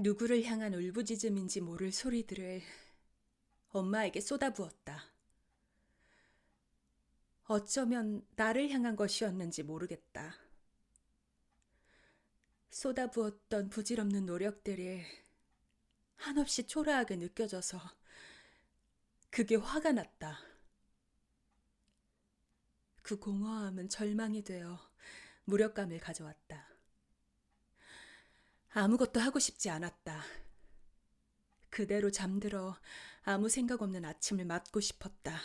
누구를 향한 울부짖음인지 모를 소리들을 엄마에게 쏟아부었다. 어쩌면 나를 향한 것이었는지 모르겠다. 쏟아부었던 부질없는 노력들이 한없이 초라하게 느껴져서 그게 화가 났다. 그 공허함은 절망이 되어 무력감을 가져왔다. 아무것도 하고 싶지 않았다. 그대로 잠들어 아무 생각 없는 아침을 맞고 싶었다.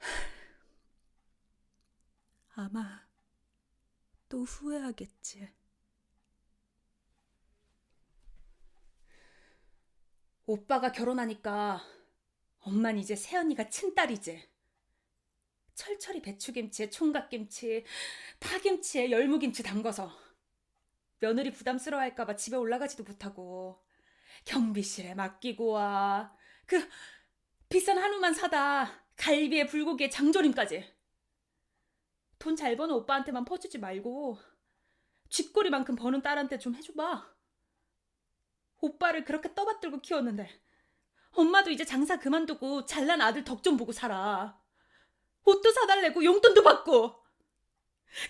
아마 또 후회하겠지. 오빠가 결혼하니까 엄만 이제 새언니가 친딸이지. 철철이 배추김치에 총각김치, 파김치에 열무김치 담궈서 며느리 부담스러워할까봐 집에 올라가지도 못하고 경비실에 맡기고 와. 그 비싼 한우만 사다 갈비에 불고기에 장조림까지. 돈 잘 버는 오빠한테만 퍼주지 말고 쥐꼬리만큼 버는 딸한테 좀 해줘봐. 오빠를 그렇게 떠받들고 키웠는데 엄마도 이제 장사 그만두고 잘난 아들 덕 좀 보고 살아. 옷도 사달래고 용돈도 받고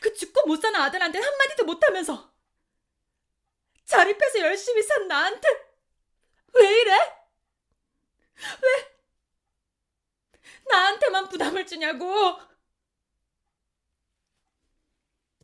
그 죽고 못 사는 아들한테 한마디도 못하면서 자립해서 열심히 산 나한테 왜 이래? 왜 나한테만 부담을 주냐고?